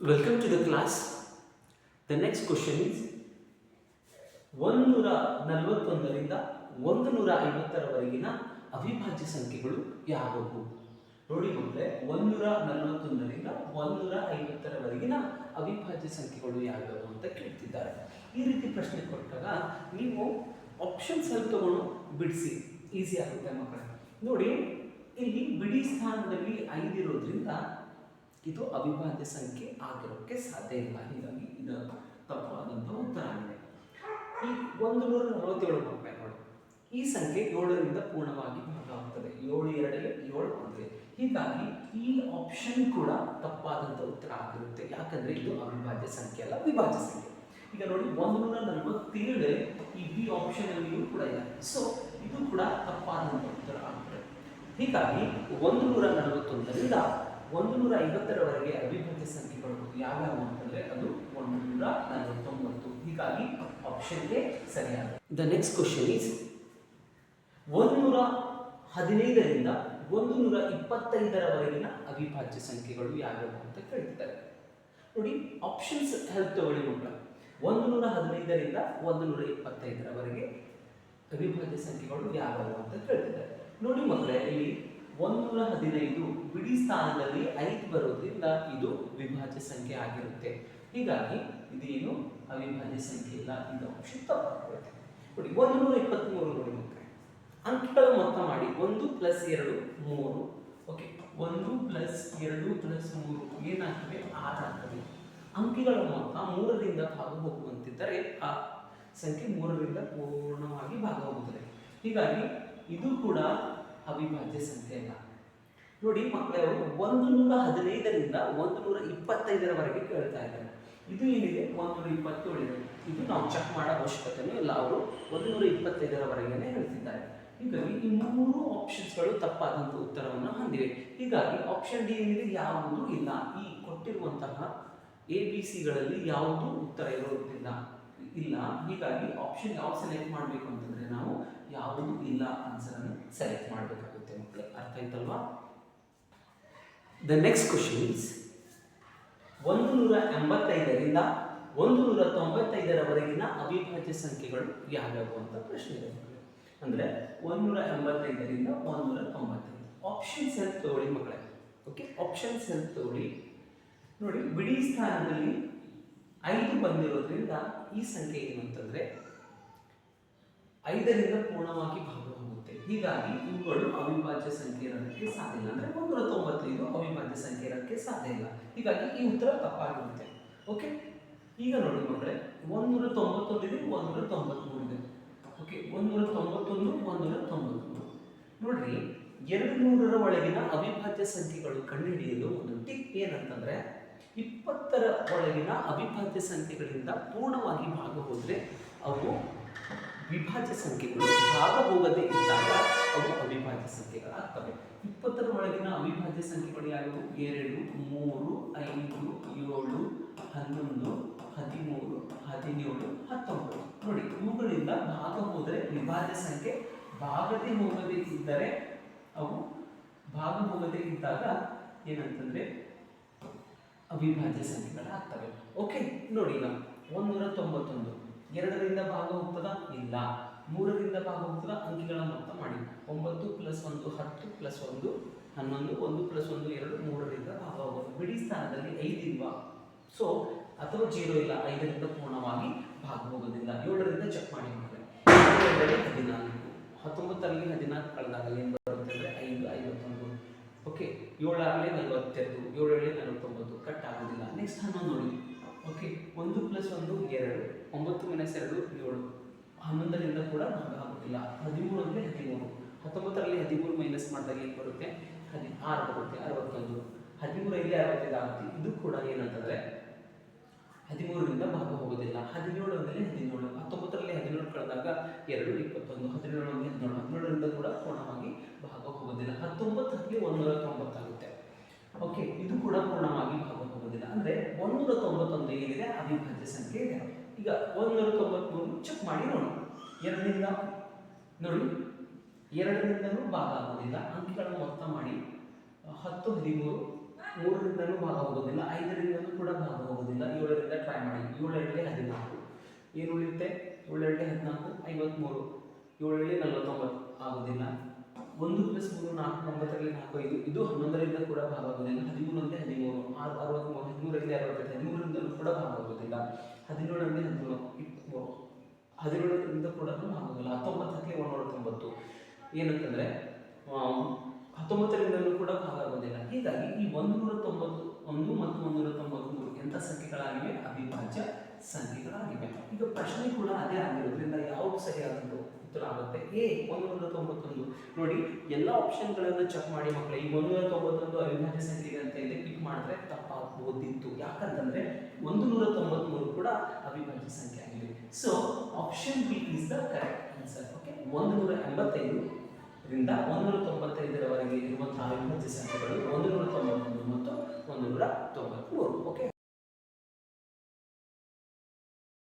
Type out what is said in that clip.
Welcome to the class. The next question is ಒಂದೂರ ನಲವತ್ತೊಂದರಿಂದ ಒಂದು ನೂರ ಐವತ್ತರವರೆಗಿನ ಅವಿಭಾಜ್ಯ ಸಂಖ್ಯೆಗಳು ಯಾವುವು ನೋಡಿ ಮಕ್ಕಳೇ ಒಂದೂರ ನಲವತ್ತೊಂದರಿಂದ ಒಂದೂರ ಐವತ್ತರವರೆಗಿನ ಅವಿಭಾಜ್ಯ ಸಂಖ್ಯೆಗಳು ಯಾವ್ಯಾವು ಅಂತ ಕೇಳ್ತಿದ್ದಾರೆ. ಈ ರೀತಿ ಪ್ರಶ್ನೆ ಕೊಟ್ಟಾಗ ನೀವು ಆಪ್ಷನ್ಸ್ ಅಲ್ಲಿ ತಗೊಂಡು ಬಿಡಿಸಿ. ಈಸಿ ಆಗುತ್ತೆ ಮಕ್ಕಳೇ. ನೋಡಿ, ಇಲ್ಲಿ ಬಿಡಿ ಸ್ಥಾನದಲ್ಲಿ ಐದಿರೋದ್ರಿಂದ ಇದು ಅವಿಭಾಜ್ಯ ಸಂಖ್ಯೆ ಆಗಿರೋಕ್ಕೆ ಸಾಧ್ಯ ಇಲ್ಲ. ಹೀಗಾಗಿ ಇದು ತಪ್ಪಾದಂಥ ಉತ್ತರ ಆಗಿದೆ. ಈ ಒಂದು ನೂರ ನಲವತ್ತೇಳು ಮಕ್ಕಳೇ ನೋಡಿ. ಈ ಸಂಖ್ಯೆ ಏಳರಿಂದ ಪೂರ್ಣವಾಗಿ ಭಾಗ ಏಳು ಎರಡೇ, ಏಳು ಅಂದರೆ ಹೀಗಾಗಿ ಈ ಆಪ್ಷನ್ ಕೂಡ ತಪ್ಪಾದಂಥ ಉತ್ತರ ಆಗಿರುತ್ತೆ. ಯಾಕಂದ್ರೆ ಇದು ಅವಿಭಾಜ್ಯ ಸಂಖ್ಯೆ ಅಲ್ಲ ವಿಭಾಜ್ಯ ಸಂಖ್ಯೆ. ಈಗ ನೋಡಿ, ಒಂದು ನೂರ ನಲವತ್ತೇಳು ಈ ಬಿ ಆಪ್ಷನ್ ಅಲ್ಲಿಯೂ ಕೂಡ ಇದೆ. ಸೊ ಇದು ಕೂಡ ತಪ್ಪಾದಂಥ ಉತ್ತರ ಆಗ್ತದೆ ಹೀಗಾಗಿ ಒಂದು ನೂರ ನಲವತ್ತೊಂದರಿಂದ ಒಂದು ನೂರ ಐವತ್ತರವರೆಗೆ ಅವಿಭಾಜ್ಯ ಸಂಖ್ಯೆಗಳು ಯಾವ್ಯಾವು ಅಂತಂದ್ರೆ ಅದು ಒಂದು ನೂರ ನಲವತ್ತೊಂಬತ್ತು ಹೀಗಾಗಿ ಆಪ್ಷನ್ ಎ ಸರಿಯಾದ. ದ ನೆಕ್ಸ್ಟ್ ಕ್ವಶನ್ ಈಸ್ ಒಂದು ನೂರ ಹದಿನೈದರಿಂದ ಒಂದು ನೂರ ಇಪ್ಪತ್ತೈದರವರೆಗಿನ ಅವಿಭಾಜ್ಯ ಸಂಖ್ಯೆಗಳು ಯಾವ್ಯಾವು ಅಂತ ಕೇಳ್ತಿದ್ದಾರೆ. ನೋಡಿ ಆಪ್ಷನ್ಸ್ ಹೆಲ್ಪ್ ತಗೊಳ್ಳಿ ಮಕ್ಕಳ. ಒಂದು ನೂರ ಹದಿನೈದರಿಂದ ಒಂದು ನೂರ ಇಪ್ಪತ್ತೈದರವರೆಗೆ ಅವಿಭಾಜ್ಯ ಸಂಖ್ಯೆಗಳು ಯಾವ್ಯಾವು ಅಂತ ಕೇಳ್ತಿದ್ದಾರೆ. ನೋಡಿ ಮಕ್ಕಳೇ, ಇಲ್ಲಿ ಒಂದೂರ ಹದಿನೈದು ಬಿಡಿ ಸ್ಥಾನದಲ್ಲಿ ಐದು ಬರೋದ್ರಿಂದ ಇದು ವಿಭಾಜ್ಯ ಸಂಖ್ಯೆ ಆಗಿರುತ್ತೆ. ಹೀಗಾಗಿ ಇದೇನು ಅವಿಭಾಜ್ಯ ಸಂಖ್ಯೆ ಇಲ್ಲ, ಇದು ಆಪ್ಷನ್ ತಪ್ಪಾಗುತ್ತೆ ನೋಡಿ ಒಂದು ನೂರ ನೋಡಿ ಮಕ್ಕಳೇ. ಅಂಕಿಗಳ ಮೊತ್ತ ಮಾಡಿ ಒಂದು ಪ್ಲಸ್ ಎರಡು ಮೂರು. ಓಕೆ, ಒಂದು ಪ್ಲಸ್ ಎರಡು ಪ್ಲಸ್ ಮೂರು ಏನಾಗ್ತದೆ? ಆರಾಗ್ತದೆ. ಅಂಕಿಗಳ ಮೊತ್ತ ಮೂರರಿಂದ ಭಾಗ ಹೋಗುವಂತಿದ್ದರೆ ಆ ಸಂಖ್ಯೆ ಮೂರರಿಂದ ಪೂರ್ಣವಾಗಿ ಭಾಗ ಹೋಗುತ್ತದೆ ಹೀಗಾಗಿ ಇದು ಕೂಡ ಅವಿಭಾಜ್ಯ ಸಂಖ್ಯೆ ಅಲ್ಲ ನೋಡಿ ಮಕ್ಕಳೇ ಒಂದು ನೂರ ಹದಿನೈದರಿಂದ ಒಂದು ನೂರ ಇಪ್ಪತ್ತೈದರವರೆಗೆ ಕೇಳ್ತಾ ಇದ್ದಾರೆ. ಇದು ಏನಿದೆ? ಒಂದು ನೂರ ಇಪ್ಪತ್ತೇಳು. ಇದೆ ಇದು ನಾವು ಚೆಕ್ ಮಾಡೋ ಅವಶ್ಯಕತೆಯೂ ಇಲ್ಲ. ಅವರು ಒಂದು ನೂರ ಇಪ್ಪತ್ತೈದರವರೆಗೆ ಹೇಳ್ತಿದ್ದಾರೆ. ಹೀಗಾಗಿ ಈ ಮೂರು ಆಪ್ಷನ್ಸ್ಗಳು ತಪ್ಪಾದಂಥ ಉತ್ತರವನ್ನು ಹೊಂದಿವೆ. ಹೀಗಾಗಿ ಆಪ್ಷನ್ ಡಿ ಏನಿದೆ? ಯಾವುದೂ ಇಲ್ಲ. ಈ ಕೊಟ್ಟಿರುವಂತಹ ಎ ಬಿ ಸಿಗಳಲ್ಲಿ ಯಾವುದೂ ಉತ್ತರ ಇರೋದಿಲ್ಲ ಇಲ್ಲ. ಹೀಗಾಗಿ ಆಪ್ಷನ್ ಯಾವ್ದು ಸೆಲೆಕ್ಟ್ ಮಾಡಬೇಕು ಅಂತಂದ್ರೆ ನಾವು ಯಾವುದು ಇಲ್ಲ ಆನ್ಸರನ್ನು ಸೆಲೆಕ್ಟ್ ಮಾಡಬೇಕಾಗುತ್ತೆ ಮಕ್ಕಳೇ ಅರ್ಥ ಆಯ್ತಲ್ವಾ? ದ ನೆಕ್ಸ್ಟ್ ಕ್ವಶನ್ ಇಸ್ ಒಂದು ನೂರ ಎಂಬತ್ತೈದರಿಂದ ಒಂದು ನೂರ ತೊಂಬತ್ತೈದರವರೆಗಿನ ಅವಿಭಾಜ್ಯ ಸಂಖ್ಯೆಗಳು ಯಾವ್ಯಾವು ಅಂತ ಪ್ರಶ್ನೆ ಇದೆ ಅಂದರೆ ಒಂದೂರ ಎಂಬತ್ತೈದರಿಂದ ಒಂದೂರ ತೊಂಬತ್ತೈದು ಆಪ್ಷನ್ಸ್ ಹೆಲ್ಪ್ ತಗೊಳ್ಳಿ ಮಕ್ಕಳೇ ಓಕೆ ಆಪ್ಷನ್ಸ್ ಹೆಲ್ಪ್ ತಗೊಳ್ಳಿ? ನೋಡಿ, ಬಿಡಿ ಸ್ಥಾನದಲ್ಲಿ ಐದು ಬಂದಿರೋದ್ರಿಂದ ಈ ಸಂಖ್ಯೆ ಏನು ಅಂತಂದ್ರೆ ಐದರಿಂದ ಪೂರ್ಣವಾಗಿ ಭಾಗವಾಗುತ್ತೆ ಹೀಗಾಗಿ ಇವುಗಳು ಅವಿಭಾಜ್ಯ ಸಂಖ್ಯೆ ಇರೋದಕ್ಕೆ ಸಾಧ್ಯ ಇಲ್ಲ. ಅಂದ್ರೆ ಮುನ್ನೂರ ತೊಂಬತ್ತೈದು ಅವಿಭಾಜ್ಯ ಸಂಖ್ಯೆ ಇರೋದಕ್ಕೆ ಸಾಧ್ಯ ಇಲ್ಲ. ಹೀಗಾಗಿ ಈ ಉತ್ತರ ತಪ್ಪಾಗಿರುತ್ತೆ. ಓಕೆ ಈಗ ನೋಡಿ ಮಕ್ಕಳೇ ಒಂದೂರ ತೊಂಬತ್ತೊಂದು ಇದೆ. ಒಂದೂರ ತೊಂಬತ್ಮೂರು ಇದೆ ಓಕೆ ಒಂದೂರ ತೊಂಬತ್ತೊಂದು ಒಂದೂರ ತೊಂಬತ್ಮೂರು ನೋಡ್ರಿ ಎರಡು ನೂರರ ಒಳಗಿನ ಅವಿಭಾಜ್ಯ ಸಂಖ್ಯೆಗಳು ಕಂಡುಹಿಡಿಯಲು ಒಂದು ಟಿಪ್ ಏನಂತಂದ್ರೆ ಇಪ್ಪತ್ತರ ಒಳಗಿನ ಅವಿಭಾಜ್ಯ ಸಂಖ್ಯೆಗಳಿಂದ ಪೂರ್ಣವಾಗಿ ಭಾಗ ಹೋದರೆ ಅವು ವಿಭಾಜ್ಯ ಸಂಖ್ಯೆಗಳು. ಭಾಗ ಹೋಗದೇ ಇದ್ದಾಗ ಅವು ಅವಿಭಾಜ್ಯ ಸಂಖ್ಯೆಗಳಾಗ್ತವೆ ಇಪ್ಪತ್ತರ ಒಳಗಿನ ಅವಿಭಾಜ್ಯ ಸಂಖ್ಯೆಗಳು ಯಾವುವು ಎರಡು, ಮೂರು, ಐದು, ಏಳು, ಹನ್ನೊಂದು, ಹದಿಮೂರು, ಹದಿನೇಳು, ಹತ್ತೊಂಬತ್ತು. ನೋಡಿ, ಇವುಗಳಿಂದ ಭಾಗ ಹೋದರೆ ವಿಭಾಜ್ಯ ಸಂಖ್ಯೆ ಭಾಗದೇ ಹೋಗದೇ ಇದ್ದರೆ ಅವು ಭಾಗ ಹೋಗದೇ ಇದ್ದಾಗ ಏನಂತಂದ್ರೆ ಅವಿಭಾಜ್ಯ ಸಂಖ್ಯೆಗಳಾಗ್ತವೆ ಓಕೆ ನೋಡಿ ಈಗ ಒಂದೂರ ತೊಂಬತ್ತೊಂದು ಎರಡರಿಂದ ಭಾಗ ಹೋಗ್ತದ ಇಲ್ಲ. ಮೂರರಿಂದ ಭಾಗ ಹೋಗ್ತದ ಅಂಕಿಗಳ ಮೊತ್ತ ಮಾಡಿ. ಒಂಬತ್ತು ಪ್ಲಸ್ ಒಂದು ಹತ್ತು ಪ್ಲಸ್ ಒಂದು ಹನ್ನೊಂದು, ಒಂದು ಪ್ಲಸ್ ಒಂದು ಎರಡು, ಮೂರರಿಂದ ಭಾಗ ಹೋಗೋದು ಬಿಡಿ ಸ್ಥಾನದಲ್ಲಿ ಐದಿಲ್ವಾ ಸೊ ಅಥವಾ ಜೀರೋ ಇಲ್ಲ. ಐದರಿಂದ ಪೂರ್ಣವಾಗಿ ಭಾಗ ಹೋಗೋದಿಲ್ಲ ಏಳರಿಂದ ಚೆಕ್ ಮಾಡಿ ಹದಿನಾಲ್ಕು. ಹತ್ತೊಂಬತ್ತರಲ್ಲಿ ಹದಿನಾಲ್ಕು ಕಳೆದಾಗ ಏನು ಬರುತ್ತೆ ಅಂದರೆ ಐದು, ಐವತ್ತೊಂದು. ಓಕೆ ಏಳಾಗಲೇ ನಲವತ್ತೆರಡು. ಏಳರಲ್ಲಿ ನಲವತ್ತೊಂಬತ್ತು. ಕಟ್ ಆಗೋದಿಲ್ಲ. ನೆಕ್ಸ್ಟ್ ಹನ್ನೊಂದು ನೋಡಿ ಓಕೆ ಒಂದು ಪ್ಲಸ್ ಒಂದು ಎರಡು ಒಂಬತ್ತು ಮೈನಸ್ ಎರಡು ಏಳು. ಹನ್ನೊಂದರಿಂದ ಕೂಡ ಭಾಗ ಆಗೋದಿಲ್ಲ. ಹದಿಮೂರು ಅಂದರೆ ಹದಿಮೂರು. ಹತ್ತೊಂಬತ್ತರಲ್ಲಿ ಹದಿಮೂರು ಮೈನಸ್ ಮಾಡಿದಾಗ ಏನು ಬರುತ್ತೆ? ಹದಿ ಆರು ಬರುತ್ತೆ ಅರವತ್ತೊಂದು. ಹದಿಮೂರಲ್ಲಿ ಅರವತ್ತೈದು ಆಗುತ್ತೆ. ಇದು ಕೂಡ ಏನಂತಂದರೆ ಹದಿಮೂರರಿಂದ ಭಾಗ ಹೋಗೋದಿಲ್ಲ. ಹದಿನೇಳು ಅಂದರೆ ಹದಿನೇಳು. ಹತ್ತೊಂಬತ್ತರಲ್ಲಿ ಹದಿನೇಳು ಕಳೆದಾಗ ಎರಡು ಇಪ್ಪತ್ತೊಂದು. ಹದಿನೇಳು ಅಂದರೆ ಹದಿನೇಳು. ಹದಿನೇಳರಿಂದ ಕೂಡ ಪೂರ್ಣವಾಗಿ ಭಾಗ ಹೋಗೋದಿಲ್ಲ. ಹತ್ತೊಂಬತ್ತರಲ್ಲಿ ಒಂದೂರ ತೊಂಬತ್ತಾಗುತ್ತೆ. ಓಕೆ ಇದು ಕೂಡ ಪೂರ್ಣವಾಗಿ ಭಾಗ ಹೋಗೋದಿಲ್ಲ ಅಂದರೆ ಒಂದೂರ ತೊಂಬತ್ತೊಂದು ಏನಿದೆ ಅವಿಭಾಜ್ಯ ಸಂಖ್ಯೆ ಇದೆ. ಈಗ ಒಂದೂರ ತೊಂಬತ್ಮೂರು ಚೆಕ್ ಮಾಡಿ ನೋಡಿ. ಎರಡರಿಂದ ನೋಡಿ ಎರಡರಿಂದಲೂ ಭಾಗ ಆಗೋದಿಲ್ಲ. ಅಂಕಿಗಳ ಮೊತ್ತ ಮಾಡಿ, ಹತ್ತು, ಹದಿಮೂರು ಮೂರರಿಂದಲೂ ಭಾಗ ಹೋಗೋದಿಲ್ಲ ಐದರಿಂದಲೂ ಕೂಡ ಭಾಗ ಹೋಗೋದಿಲ್ಲ ಏಳರಿಂದ ಟ್ರೈ ಮಾಡಿ. ಏಳೆರಡೇ ಹದಿನಾಲ್ಕು ಏನು ಉಳಿಯುತ್ತೆ ಏಳೆರಡೇ ಹದಿನಾಲ್ಕು ಐವತ್ತ್ಮೂರು ಏಳೇಳೆ ನಲವತ್ತೊಂಬತ್ತು ಆಗೋದಿಲ್ಲ. ಒಂದು ಪ್ಲಸ್ ಮೂರು, ನಾಲ್ಕು, ಒಂಬತ್ತರಲ್ಲಿ ನಾಲ್ಕು, ಐದು, ಇದು ಹನ್ನೊಂದರಿಂದ ಕೂಡ ಭಾಗ ಆಗೋದಿಲ್ಲ ಹದಿಮೂರರಲ್ಲಿ ಹದಿಮೂರು ಆರು ಅರವತ್ತ್ಮೂರು ಹದಿಮೂರರಲ್ಲಿ ಅರವತ್ತೈದು ಹದಿಮೂರರಿಂದಲೂ ಕೂಡ ಭಾಗ ಹದಿನೇಳರಿಂದ ಹದಿಮೂರು ಇಪ್ಪತ್ತು ಹದಿನೇಳರಿಂದ ಕೂಡ ಭಾಗವಾಗಿಲ್ಲ ಹತ್ತೊಂಬತ್ತಕ್ಕೆ ಒಂದೂರ ತೊಂಬತ್ತು. ಏನಂತಂದರೆ ಹತ್ತೊಂಬತ್ತರಿಂದಲೂ ಕೂಡ ಭಾಗವಾಗುವುದಿಲ್ಲ. ಹೀಗಾಗಿ ಈ ಒಂದೂರ ತೊಂಬತ್ತು, ಒಂದು ಮತ್ತು ಒಂದೂರ ತೊಂಬತ್ತ್ಮೂರು ಎಂಥ ಸಂಖ್ಯೆಗಳಾಗಿವೆ? ಅವಿಭಾಜ್ಯ ಸಂಖ್ಯೆಗಳಾಗಿವೆ ಈಗ ಪ್ರಶ್ನೆ ಕೂಡ ಅದೇ ಆಗಿರೋದ್ರಿಂದ ಯಾವುದು ಉತ್ತರ ಆಗುತ್ತೆ. ಎ ಒಂದೂರ ತೊಂಬತ್ತೊಂದು ನೋಡಿ, ಎಲ್ಲ ಆಪ್ಷನ್ಗಳನ್ನು ಚೆಕ್ ಮಾಡಿ ಮಕ್ಕಳು ಈ ಒಂದೂರ ತೊಂಬತ್ತೊಂದು ಅವಿಭಾಜ್ಯ ಸಂಖ್ಯೆ ಅಂತ ಇಲ್ಲಿ ಕ್ಲಿಕ್ ಮಾಡಿದ್ರೆ ತಪ್ಪಾಗಬಹುದಿತ್ತು ಯಾಕಂತಂದ್ರೆ ಒಂದು ನೂರ ತೊಂಬತ್ಮೂರು ಕೂಡ ಅವಿಭಾಜ್ಯ ಸಂಖ್ಯೆ ಆಗಿದೆ. So option B is the correct answer okay ಒಂದು ನೂರ ಎಂಬತ್ತೈದು ರಿಂದ ಒಂದೂರ ತೊಂಬತ್ತೈದರವರೆಗೆ ಇರುವಂತಹ ಅವಿಭಾಜ್ಯ ಸಂಖ್ಯೆಗಳು ಒಂದು ನೂರ ತೊಂಬತ್ತೊಂದು ಮತ್ತು ಒಂದು ನೂರ ತೊಂಬತ್ಮೂರು ಓಕೆ